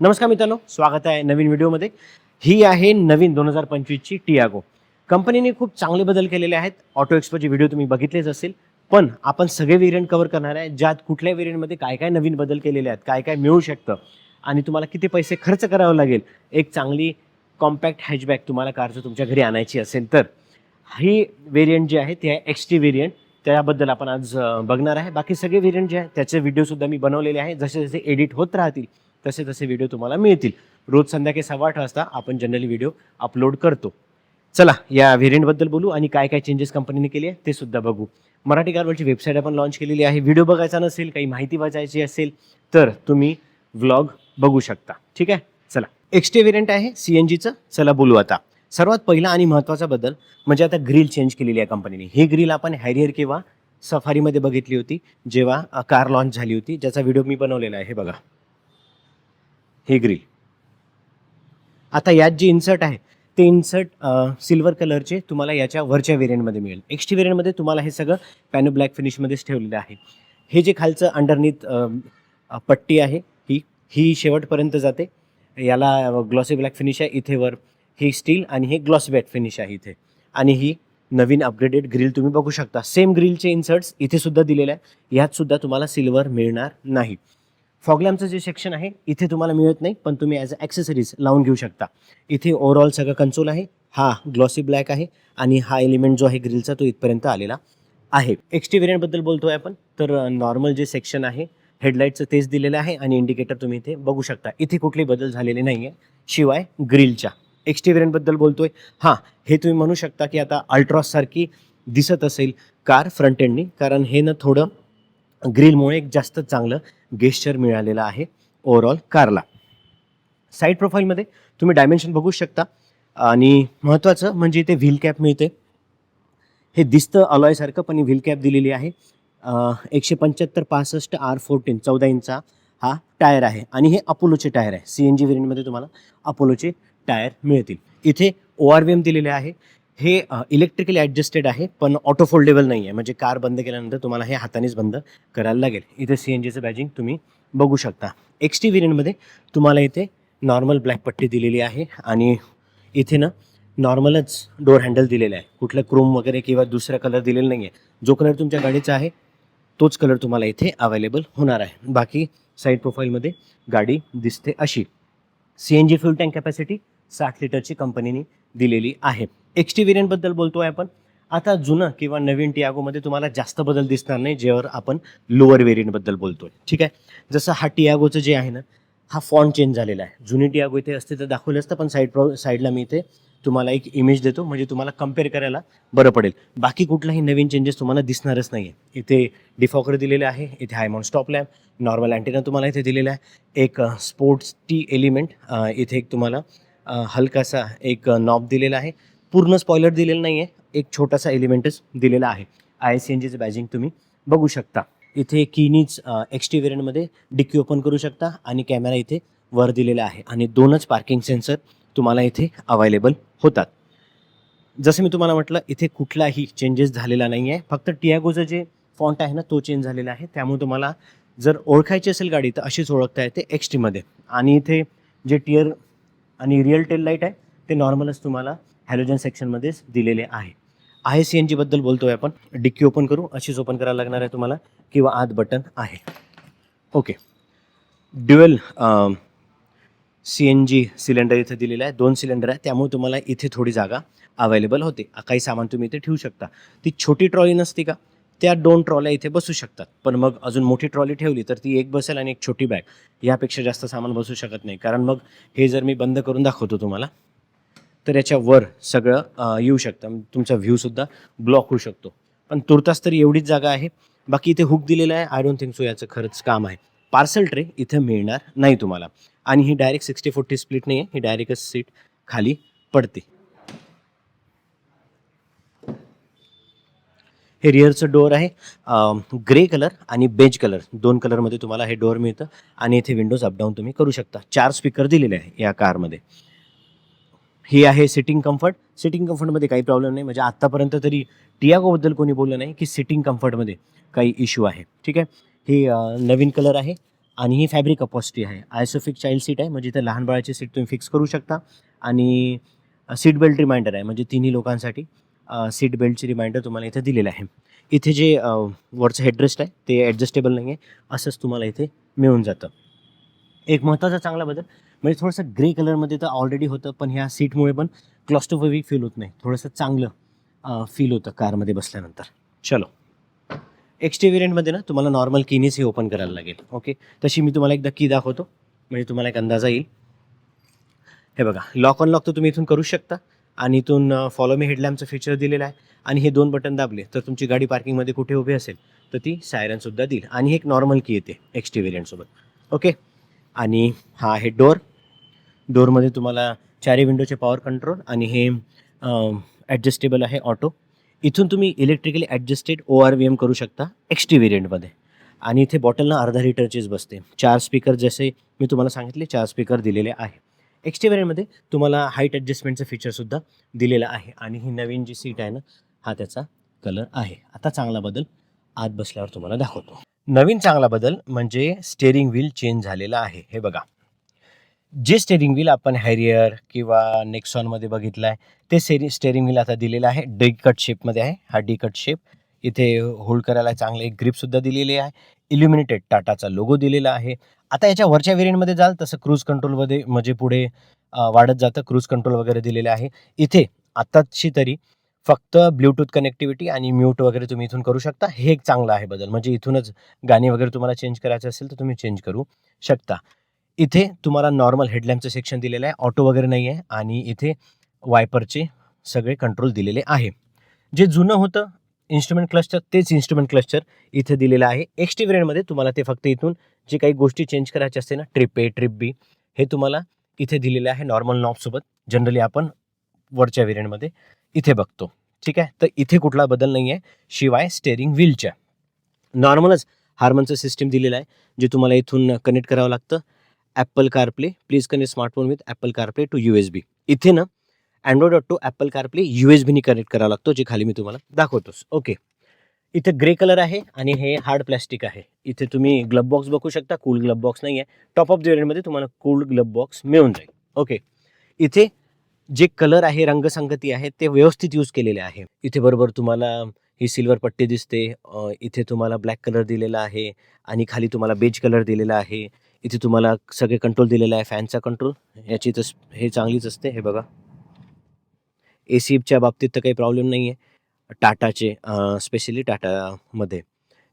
नमस्कार मित्रांनो स्वागत आहे नवीन व्हिडिओमध्ये. ही आहे नवीन दोन हजार पंचवीसची टियागो. कंपनीने खूप चांगले बदल केलेले आहेत. ऑटो एक्सपोचे व्हिडिओ तुम्ही बघितलेच असेल. पण आपण सगळे व्हेरियंट कव्हर करणार आहे ज्यात कुठल्या व्हेरियंटमध्ये काय काय नवीन बदल केलेले आहेत काय काय मिळू शकतं आणि तुम्हाला किती पैसे खर्च करावं लागेल एक चांगली कॉम्पॅक्ट हॅचबॅक तुम्हाला कारचं तुमच्या घरी आणायची असेल तर. ही व्हेरियंट जे आहे ते आहे एक्स टी व्हेरियंट त्याबद्दल आपण आज बघणार आहे. बाकी सगळे व्हेरियंट जे आहे त्याचे व्हिडिओसुद्धा मी बनवलेले आहे. जसे जसे एडिट होत राहतील तसे तसे व्हिडिओ तुम्हाला मिळतील. रोज संध्याकाळी सव्वा आठ वाजता आपण जनरली व्हिडिओ अपलोड करतो. चला या व्हेरियंटबद्दल बोलू आणि काय काय चेंजेस कंपनीने केले ते सुद्धा बघू. मराठी कारवरची वेबसाईट आपण लॉन्च केलेली आहे. व्हिडिओ बघायचा नसेल काही माहिती वाचायची असेल तर तुम्ही व्लॉग बघू शकता. ठीक आहे? चला. एक्स्टे व्हेरियंट आहे सी एन जीचं चला बोलू आता. सर्वात पहिला आणि महत्त्वाचा बदल म्हणजे आता ग्रिल चेंज केलेली आहे कंपनीने ही ग्रिल आपण हॅरियर किंवा सफारीमध्ये बघितली होती जेव्हा कार लॉन्च झाली होती ज्याचा व्हिडिओ मी बनवलेला आहे हे बघा. हे ग्रिल आता यात जे इन्सर्ट आहे ते इन्सर्ट सिल्वर कलरचे तुम्हाला याच्या वरच्या व्हेरियंटमध्ये मिळेल. एक्स्टी व्हेरियंटमध्ये तुम्हाला हे सगळं पॅनो ब्लॅक फिनिशमध्येच ठेवलेलं आहे. हे जे खालचं अंडरनीथ पट्टी आहे ही ही शेवटपर्यंत जाते. याला ग्लॉसी ब्लॅक फिनिश आहे इथे वर. ही स्टील आणि हे ग्लॉसी ब्लॅक फिनिश आहे इथे. आणि ही नवीन अपग्रेडेड ग्रिल तुम्ही बघू शकता. सेम ग्रिलचे इन्सर्ट्स इथे सुद्धा दिलेले आहे यात सुद्धा तुम्हाला सिल्वर मिळणार नाही. फॉगलॅमचं जे सेक्शन आहे इथे तुम्हाला मिळत नाही पण तुम्ही ॲज अ ॲक्सेसरीज लावून घेऊ शकता. इथे ओव्हरऑल सगळं कन्सोल आहे हा ग्लॉसी ब्लॅक आहे आणि हा एलिमेंट जो आहे ग्रिलचा तो इथपर्यंत आलेला आहे. एक्स्टी व्हेरियंटबद्दल बोलतोय आपण तर नॉर्मल जे सेक्शन आहे हेडलाईटचं तेच दिलेलं आहे आणि इंडिकेटर तुम्ही इथे बघू शकता. इथे कुठले बदल झालेले नाही आहे शिवाय ग्रिलच्या एक्स्टी व्हेरियंटबद्दल बोलतोय हां हे तुम्ही म्हणू शकता की आता अल्ट्रॉससारखी दिसत असेल कार फ्रंट एंडनी कारण हे ना थोडं ग्रिलमुळे एक जास्त चांगलं गेस्चर मिळालेलं आहे ओव्हरऑल कारला. साईड प्रोफाईलमध्ये तुम्ही डायमेन्शन बघू शकता. आणि महत्त्वाचं म्हणजे इथे व्हील कॅप मिळते. हे दिसतं अलॉयसारखं पण व्हील कॅप दिलेली आहे. एकशे पंच्याहत्तर पासष्ट आर फोर्टीन चौदा इंचा हा टायर आहे. आणि हे अपोलोचे टायर आहे. सी एन जी व्हेरियंटमध्ये तुम्हाला अपोलोचे टायर मिळतील. इथे ओ आर व्ही एम दिलेले आहे. हे इलेक्ट्रिकली ॲडजस्टेड आहे पण ऑटो फोल्डेबल नाही आहे म्हणजे कार बंद केल्यानंतर तुम्हाला हे हातानेच बंद करायला लागेल. इथे सी एन जीचं बॅजिंग तुम्ही बघू शकता. एक्स टी व्हेरियंटमध्ये तुम्हाला इथे नॉर्मल ब्लॅक पट्टी दिलेली आहे आणि इथे ना नॉर्मलच डोर हँडल दिलेलं आहे. कुठलं क्रोम वगैरे किंवा दुसरा कलर दिलेला नाही आहे जो कलर तुमच्या गाडीचा आहे तोच कलर तुम्हाला इथे अवेलेबल होणार आहे. बाकी साईड प्रोफाईलमध्ये गाडी दिसते अशी. C N G fuel tank capacity साठ लिटरची कंपनीने दिलेली आहे. एक्स टी व्हेरियंटबद्दल आहे आपण. आता जुनं किंवा नवीन टियागोमध्ये तुम्हाला जास्त बदल दिसणार नाही ज्यावर आपण लोअर व्हेरियंटबद्दल बोलतोय. ठीक आहे? जसं हा टियागोचं जे आहे ना हा फॉन्ट चेंज झालेला आहे. जुनी टियागो इथे असते तर दाखवलं असतं पण साईड प्रॉ साईडला मी इथे तुम्हाला एक इमेज देतो म्हणजे तुम्हाला कंपेअर करायला बरं पडेल. बाकी कुठलाही नवीन चेंजेस तुम्हाला दिसणारच नाही आहे इथे डिफॉकर दिलेले आहे इथे high mount stop lamp normal antenna तुम्हाला इथे दिलेला आहे. एक स्पोर्ट्स टी एलिमेंट इथे एक तुम्हाला हलकासा एक नॉब दिलेला आहे. पूर्ण स्पॉयलर दिलेला नाही आहे एक छोटासा एलिमेंटच दिलेला आहे. आय सी एन जीचं बॅजिंग तुम्ही बघू शकता. इथे कीनीच एक्स टी व्हेरियंटमध्ये डिक्की ओपन करू शकता आणि कॅमेरा इथे वर दिलेला आहे. आणि दोनच पार्किंग सेन्सर तुम्हाला इथे अवेलेबल होतात. जसं मी तुम्हाला म्हटलं इथे कुठलाही चेंजेस झालेला नाही आहे फक्त टियागोचं जे फॉन्ट आहे ना तो चेंज झालेला आहे. त्यामुळे तुम्हाला जर ओळखायची असेल गाडी तर अशीच ओळखता येते एक्स टीमध्ये आणि इथे जे टियर आणि रिअल टेल लाइट आहे ते नॉर्मलच तुम्हाला हॅलोजन सेक्शनमध्येच दिलेले आहे. आय सी एन जीबद्दल बोलतोय आपण. डिक्की ओपन करू अशीच ओपन करायला लागणार आहे तुम्हाला किंवा आत बटन आहे. Okay dual C N G cylinder इथे दिलेलं आहे. दोन सिलेंडर आहे. त्यामुळे तुम्हाला इथे थोडी जागा अवेलेबल होते. काही सामान तुम्ही इथे ठेवू शकता. ती छोटी ट्रॉली नसते का? त्या दोन ट्रॉल्या इथे बसू शकतात. पण मग अजून मोठी ट्रॉली ठेवली तर ती एक बसेल आणि एक छोटी बॅग. यापेक्षा जास्त सामान बसू शकत नाही. कारण मग हे जर मी बंद करून दाखवतो तुम्हाला तर याच्या वर सगळं येऊ शकतं. तुमचा व्ह्यूसुद्धा ब्लॉक होऊ शकतो. पण तुर्तास तरी एवढीच जागा आहे. बाकी इथे हुक दिलेलं आहे. आय डोंट थिंक सो याचं खरंच काम आहे. पार्सल ट्रे इथं मिळणार नाही तुम्हाला. आणि ही डायरेक्ट सिक्स्टी फोर्टी स्प्लिट नाही आहे ही डायरेक्टच सीट खाली पडते. हे रिअरचं डोअर आहे. ग्रे कलर आणि बेज कलर दोन कलरमध्ये तुम्हाला हे डोअर मिळतं आणि इथे विंडोज अपडाऊन तुम्ही करू शकता. चार स्पीकर दिलेले आहे या कारमध्ये ही आहे सिटिंग कम्फर्ट सिटिंग कम्फर्टमध्ये काही प्रॉब्लेम नाही. म्हणजे आत्तापर्यंत तरी टियागोबद्दल कोणी बोललं नाही की सिटिंग कम्फर्टमध्ये काही इश्यू आहे. ठीक आहे? ही नवीन कलर आहे आणि ही फॅब्रिक अपॉसिटी आहे. आयसोफिक चाइल्ड सीट आहे. म्हणजे इथं लहान बाळाची सीट तुम्ही फिक्स करू शकता. आणि सीट बेल्ट रिमाइंडर आहे. म्हणजे तिन्ही लोकांसाठी. सीट बेल्टची रिमाइंडर तुम्हाला इथे दिलेलं आहे. इथे जे वरचं हेडरेस्ट आहे ते ॲडजस्टेबल नाही आहे असंच तुम्हाला इथे मिळून जातं. एक महत्त्वाचा चांगला बदल म्हणजे थोडंसं ग्रे कलरमध्ये तर ऑलरेडी होतं पण ह्या सीटमुळे पण क्लॉस्टोफोबिक फील होत नाही. थोडंसं चांगलं फील होतं कारमध्ये बसल्यानंतर. चलो. एक्स्ट्री व्हेरियंटमध्ये ना तुम्हाला नॉर्मल कीनीच हे ओपन करायला लागेल. ओके तशी मी तुम्हाला एकदा की दाखवतो. म्हणजे तुम्हाला एक अंदाजा येईल. हे बघा लॉक ऑन लॉक तर तुम्ही इथून करू शकता. आणि इथून फॉलो मी हेडलॅम्पचं फीचर दिलेलं आहे. आणि हे दोन बटन दाबले तर तुमची गाडी पार्किंगमध्ये कुठे उभी असेल तर ती सायरनसुद्धा देईल. आणि एक नॉर्मल की येते एक्सटी व्हेरियंटसोबत ओके आणि हा आहे डोअर डोअरमध्ये तुम्हाला चारी विंडोचे पॉवर कंट्रोल आणि हे ॲडजस्टेबल आहे ऑटो इथून तुम्ही electrically adjusted O R V M करू शकता एक्सटी व्हेरियंटमध्ये आणि इथे बॉटलना अर्धा लिटरचीच बसते. चार स्पीकर जसे मी तुम्हाला सांगितले चार स्पीकर दिलेले आहे एक्सटी व्हेरियंटमध्ये तुम्हाला हाईट ॲडजस्टमेंटचं फीचरसुद्धा दिलेलं आहे. आणि ही नवीन जी सीट आहे ना हा त्याचा कलर आहे. आता चांगला बदल आत बसल्यावर तुम्हाला दाखवतो. नवीन चांगला बदल म्हणजे स्टेअरिंग व्हील चेंज झालेला आहे. हे बघा. जे स्टेअरिंग व्हील आपण हॅरियर किंवा नेक्सॉनमध्ये बघितलं आहे ते सेरी स्टेअरिंग व्हील आता दिलेलं आहे. डी कट शेपमध्ये आहे. हा डी कट शेप इथे होल्ड करायला चांगले एक ग्रिपसुद्धा दिलेली आहे. इल्युमिनेटेड टाटाचा लोगो दिलेला आहे. आता याच्या वरच्या व्हेरियंटमध्ये जाल तसं क्रूज कंट्रोलमध्ये म्हणजे पुढे वाढत जातं क्रूज कंट्रोल वगैरे दिलेले आहे. इथे आत्ताची तरी फक्त ब्ल्यूटूथ कनेक्टिव्हिटी आणि म्यूट वगैरे तुम्ही इथून करू शकता. हे एक चांगलं आहे बदल. म्हणजे इथूनच गाणी वगैरे तुम्हाला चेंज करायचं असेल तर तुम्ही चेंज करू शकता. इथे तुम्हाला नॉर्मल हेडलॅम्पचं सेक्शन दिलेलं आहे. ऑटो वगैरे नाही आहे आणि इथे वायपरचे सगळे कंट्रोल दिलेले आहे. जे जुनं होतं इन्स्ट्रुमेंट क्लस्टर तेच इन्स्ट्रुमेंट क्लस्टर इथे दिलेलं आहे. एक्सटी व्हेरियंटमध्ये तुम्हाला ते फक्त इथून जे काही गोष्टी चेंज करायच्या असते ना ट्रिप ए ट्रिप बी हे तुम्हाला इथे दिलेलं आहे नॉर्मल नॉबसोबत जनरली आपण वरच्या व्हेरियंटमध्ये इथे बघतो. ठीक आहे? तर इथे कुठला बदल नाही आहे शिवाय स्टेअरिंग व्हीलच्या नॉर्मलच हार्मनचं सिस्टीम दिलेलं आहे जे तुम्हाला इथून कनेक्ट करावं लागतं. Apple CarPlay please connect smartphone with Apple CarPlay to U S B इथे ना Android auto Apple CarPlay U S बीनी कनेक्ट करावा लागतो जे खाली मी तुम्हाला दाखवतोच. ओके इथे ग्रे कलर आहे आणि हे हार्ड प्लॅस्टिक आहे. इथे तुम्ही ग्लब बॉक्स बघू शकता कूल ग्लब बॉक्स नाही आहे टॉप ऑफ द तुम्हाला कूल ग्लब बॉक्स मिळून जाईल. ओके इथे जे कलर आहे रंगसंगती आहे ते व्यवस्थित यूज केलेले आहे. इथे बरोबर तुम्हाला ही सिल्वर पट्टी दिसते इथे तुम्हाला ब्लॅक कलर दिलेला आहे आणि खाली तुम्हाला बेज कलर दिलेला आहे. इथे तुम्हाला सगळे कंट्रोल दिलेला आहे फॅनचा कंट्रोल याची तर हे चांगलीच असते हे बघा. ए सीच्या बाबतीत तर काही प्रॉब्लेम नाही आहे टाटाचे स्पेशली टाटामध्ये.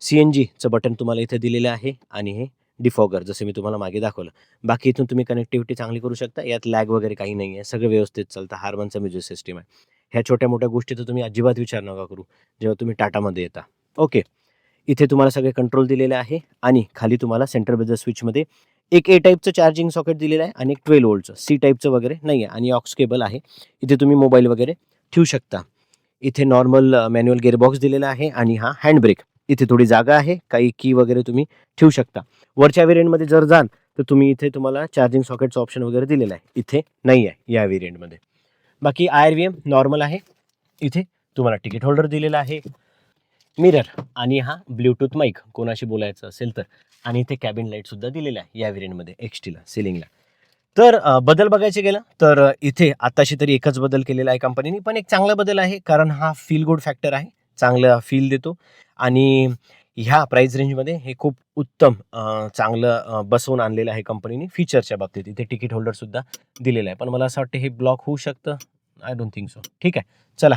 सी एन जीचं बटन तुम्हाला इथे दिलेलं आहे आणि हे डिफॉगर जसं मी तुम्हाला मागे दाखवलं. बाकी इथून तुम्ही कनेक्टिव्हिटी चांगली करू शकता. यात लॅग वगैरे काही नाही आहे सगळं व्यवस्थित चालतं. हार्मनचा म्युझिक सिस्टीम आहे. ह्या छोट्या मोठ्या गोष्टी तर तुम्ही अजिबात विचार नका करू. जेव्हा तुम्ही टाटामध्ये येता. ओके इथे तुम्हाला सगळे कंट्रोल दिलेले आहे आणि खाली तुम्हाला सेंटर बेजर स्विचमध्ये एक ए टाईपचं चार्जिंग सॉकेट दिलेलं आहे आणि एक ट्वेल्व वोल्टचं सी टाईपचं वगैरे नाही आहे आणि ऑक्स केबल आहे. इथे तुम्ही मोबाईल वगैरे ठेवू शकता. इथे नॉर्मल मॅन्युअल गेअरबॉक्स दिलेला आहे आणि हा हँडब्रेक इथे थोडी जागा आहे काही की वगैरे तुम्ही ठेवू शकता. वरच्या व्हेरियंटमध्ये जर जाल तर तुम्ही इथे तुम्हाला चार्जिंग सॉकेटचं ऑप्शन वगैरे दिलेलं आहे. इथे नाही आहे या व्हेरियंटमध्ये बाकी I R V M normal आहे. इथे तुम्हाला तिकीट होल्डर दिलेला आहे. मिरर आणि हा ब्ल्यूटूथ माईक कोणाशी बोलायचं असेल तर. आणि इथे कॅबिन लाईटसुद्धा दिलेला आहे या व्हेरियंटमध्ये एक्सटीला सिलिंगला तर बदल बघायचे गेलं तर इथे आताशी तरी एकच बदल केलेला आहे कंपनीने पण एक चांगला बदल आहे कारण हा फील गुड फॅक्टर आहे चांगला फील देतो. आणि ह्या प्राईस रेंजमध्ये हे खूप उत्तम चांगलं बसवून आणलेलं आहे कंपनीने फीचरच्या बाबतीत. इथे तिकीट होल्डरसुद्धा दिलेलं आहे. पण मला असं वाटतं हे ब्लॉक होऊ शकतं? आय डोंट थिंक सो ठीक आहे चला.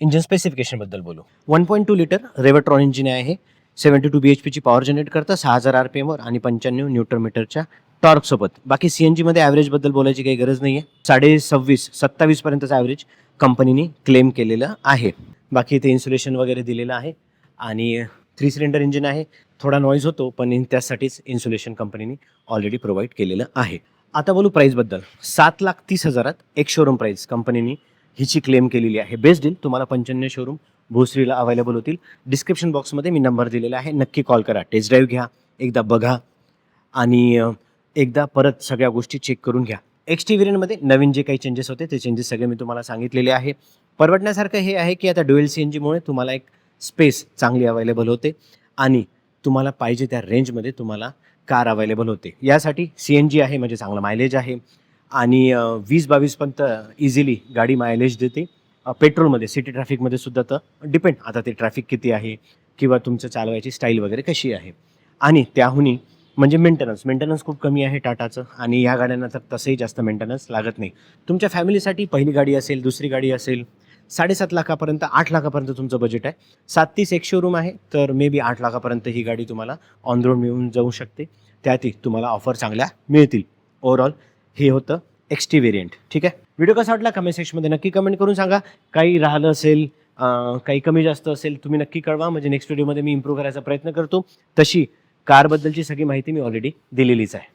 इंजिन स्पेसिफिकेशनबद्दल बोलू. One point two litre Revotron engine आहे सेवन्टी टू बी एच पीची पॉवर जनरेट करतं सहा हजार आर पी एमवर आणि पंच्याण्णव न्यूट्रन मीटरच्या टॉर्कसोबत बाकी सी एन जीमध्ये ॲव्हरेजबद्दल बोलायची काही गरज नाही आहे साडे सव्वीस सत्तावीसपर्यंतचं ॲव्हरेज कंपनीने क्लेम केलेलं आहे. बाकी इथे इन्सुलेशन वगैरे दिलेलं आहे. आणि थ्री सिलेंडर इंजिन आहे. थोडा नॉईज होतो पण त्यासाठीच इन्सुलेशन कंपनीने ऑलरेडी प्रोव्हाइड केलेलं आहे. आता बोलू प्राईसबद्दल सात लाख तीस हजारात एक शोरूम प्राईस कंपनीने हिची क्लेम केलेली आहे. बेस्ट डील तुम्हाला पंच्याण्णव शोरूम भोसरीला अवेलेबल होतील. डिस्क्रिप्शन बॉक्समध्ये मी नंबर दिलेला आहे. नक्की कॉल करा. टेस्ट ड्राईव्ह घ्या. एकदा बघा. आणि एकदा परत सगळ्या गोष्टी चेक करून घ्या. एक्स टी व्हेरियंटमध्ये नवीन जे काही चेंजेस होते ते चेंजेस सगळे मी तुम्हाला सांगितलेले आहे. परवडण्यासारखं हे आहे की आता ड्युएल सी एन जीमुळे तुम्हाला एक स्पेस चांगली अवेलेबल होते. आणि तुम्हाला पाहिजे त्या रेंजमध्ये तुम्हाला कार अवेलेबल होते. यासाठी सी एन जी आहे म्हणजे चांगलं मायलेज आहे. आणि वीस बावीसपर्यंत इझिली गाडी मायलेज देते. पेट्रोलमध्ये सिटी ट्रॅफिकमध्ये सुद्धा तर डिपेंड आता ते ट्रॅफिक किती आहे किंवा तुमचं चालवायची स्टाईल वगैरे कशी आहे? आणि त्याहूनही म्हणजे मेंटेनन्स मेंटेनन्स खूप कमी आहे टाटाचं आणि या गाड्यांना तर तसंही जास्त मेंटेनन्स लागत नाही. तुमच्या फॅमिलीसाठी पहिली गाडी असेल दुसरी गाडी असेल साडेसात लाखापर्यंत आठ लाखापर्यंत तुमचं बजेट आहे. सात तीस एक शोरूम आहे तर मे बी आठ लाखापर्यंत ही गाडी तुम्हाला ऑन रोड मिळून जाऊ शकते. त्यातही तुम्हाला ऑफर चांगल्या मिळतील. ओव्हरऑल हे होतं. एक्स टी व्हेरियंट ठीक आहे? व्हिडिओ कसा वाटला? कमेंट सेक्शनमध्ये नक्की कमेंट करून सांगा. काही राहिलं असेल काही कमी जास्त असेल तुम्ही नक्की कळवा. म्हणजे नेक्स्ट व्हिडिओमध्ये मी इम्प्रूव्ह करायचा प्रयत्न करतो. तशी कारबद्दलची सगळी माहिती मी ऑलरेडी दिलेलीच आहे.